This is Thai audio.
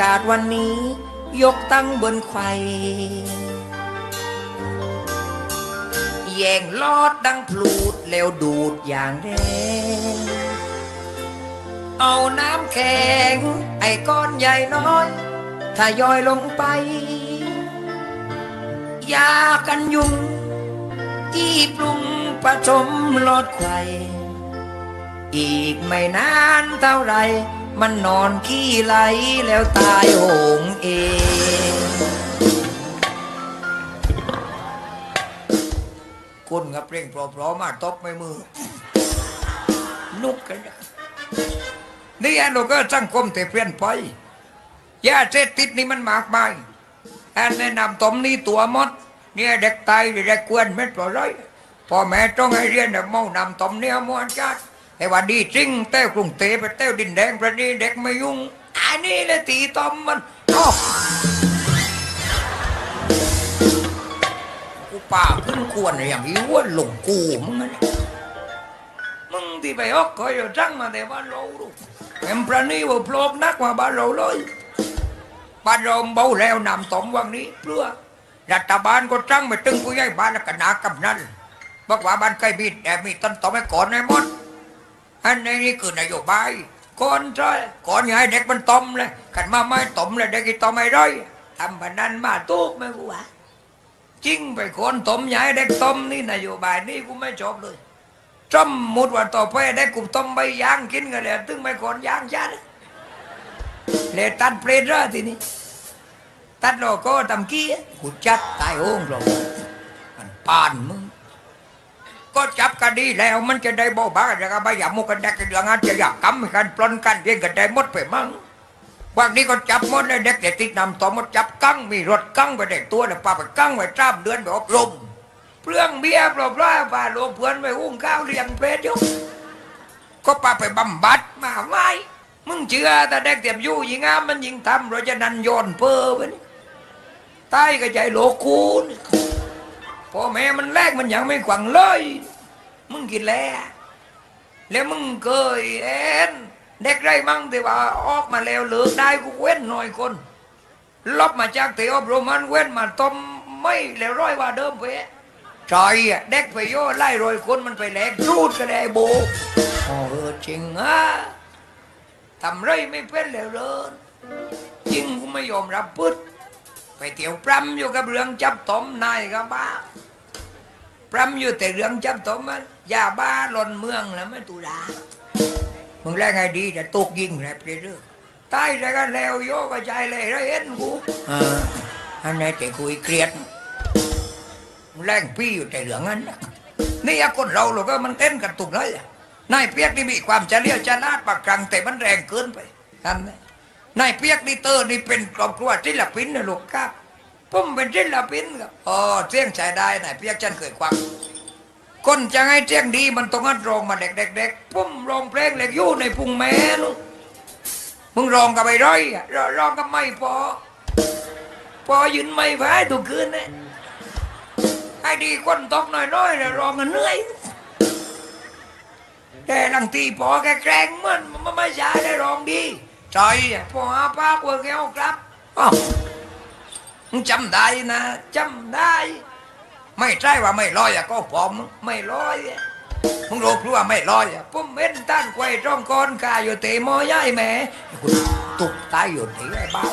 กาศวันนี้ยกตั้งบนไข่แย่งลอดดังพลูดแล้วดูดอย่างแรงเอาน้ำแข็ง ไอ้ก้อนใหญ่น้อยถ้าย่อยลงไป ยากันยุง ที่ปรุงผสมลอดไข่อีกไม่นานเท่าไร มันนอนขี้ไหลแล้วตายโหงเอง คุณกับเพลงพราะๆมาตบไม่มือ นุกกันนะนี่อันเราก็สังคมแต่เปลี่ยนไปยาเสพติดนี่มันมากมายอันแนะนำตมนี่ตัวมด เนี่ยเด็กตายเด็กกวนเม็ดปล่อยพ่อแม่ต้องให้เรียนแบบเมานำตมเนี่ยมวนจัด แต่ว่าดีจริงเต้วกรุงเทพไปเต้วดินแดงประนีเด็กไม่ยุ่งอันนี้แหละตีตอมมันอ้อกูป่าขึ้นควรอย่างนี้ว่าหลงกูมึงนะมึงที่ไปออกคอยจะจังมาแต่บ้าเราดูแอมประนีว่าพลบนักกว่าบ้านเราเลยบ้านเราเบาแล้วนำตอมวันนี้เพื่อรัฐบาลก็จ้างไปตึงผู้ใหญ่บ้านและกนากำนันบอกว่าบ้านใกล้มีแต่มีต้นต่อไปก่อนในหมด อันนี้คือนโยบายก่อนใช่ก่อนอย่าให้เด็กมันต้มเลยขันมาไม่ต้มเลยเด็กกินต้มไม่ได้ทำแบบนั้นมาตุกไม่กูว่าจริงไปคนต้มอย่าให้เด็กต้มนี่นโยบายนี่กูไม่ชอบเลยจมมุดว่าต่อไปเด็กกูต้มใบยางกินกันเลยตึงไม่คนยางชาติเลยตัดเปรตแล้วทีนี้ตัดโลโก้ทำกี้กูจัดตายโอ่งหรอกมันปานมึง ก็จับกันดีแล้วมันจะได้บ่บ้าจะก็ไม่อยากมุกันได้กันอย่างนั้นจะอยากกำกันปลนกันเรียนกันได้หมดไปมั้งวันนี้ก็จับหมดเลยเด็กเด็กติดนำต่อมดจับกั้งมีรถกั้งไปเด็กตัวเด็กป้าไปกั้งไว้จ้ามเดือนไปอบรมเปลืองเบี้ยปลอบร้อยป่าหลวงเพื่อนไปอุ้งข้าวเลี้ยงเพชรยู่ก็ป้าไปบำบัดมาไม่มึงเชื่อแต่เด็กเตรียมยู่ยิงงามมันยิงทำเราจะนันโยนเพ้อไปนี่ใต้ก็ใจโลกูน พ่อแม่มันแรกมันยังไม่ขวังเลย มึงกินแล้วแล้วมึงเคยเอ็นเด็กไรมั่งที่ว่าออกมาแล้วเลิกได้กูเว้นหน่อยคนลบมาจากเที่อบรมันเว้นมาต้มไม่แล้วร้อยว่าเดิมไปใช่อะเด็กไปโย่ไล่รอยคนมันไปแหลกรูดก็ได้โบอ๋อเออจริงฮะทำไรไม่เป็นแล้วเลยจริงกูไม่ยอมรับพึดไปเที่ยวปรำอยู่กับเรื่องจับตมนายกับบ้า ปรำอยู่แต่เรื่องจับตมมันยาบ้าหล่นเมืองแล้วไม่ตุลามึงแรกไงดีแต่ตกยิงแรบเรื่อยๆตายแล้วก็แล้วโยกใจเลยแล้วเห็นกูเอออันนี้แต่คุยเครียดมึงแรงพี่อยู่แต่เรื่องนั้นนะนี่อะคนเราเราก็มันเต้นกันตุกเลยอะนายเปียกนี่มีความเฉลียวฉลาดปากกลางแต่มันแรงเกินไปอันนี้นายเปียกนี่เตอร์นี่เป็นครอบครัวศิลปินนะลูกครับ ผมเป็นศิลปินครับอ๋อเสียงใช้ได้นายเปียกฉันเคยควักคนจะให้เสียงดีมันต้องหัดร้องมาเด็กๆๆผมร้องเพลงเล็กยู่ในพุงแม่ลูกมึงร้องกับไอ้ร้อยร้องร้องกับไม่พอพอยืนไม่ไหวทุกคืนเนี่ยให้ดีคนตกน้อยๆแล้วร้องกันเหนื่อยแต่ลังทีพอแกแกล้งมันมันไม่ใช่ได้ร้องดีใช่พอหาปากว่าแกเอาครับอ้าว มึงจำได้นะจำได้ ไม่ใช่ว่าไม่ลอยอะก็ผมไม่ลอยมึงรู้พรือว่าไม่ลอยอะผมเห็นต้านไกวร้องก้อนกาอยู่เตะมอย่ายแม่กูตุกตายอยู่ที่ไอ้บ้า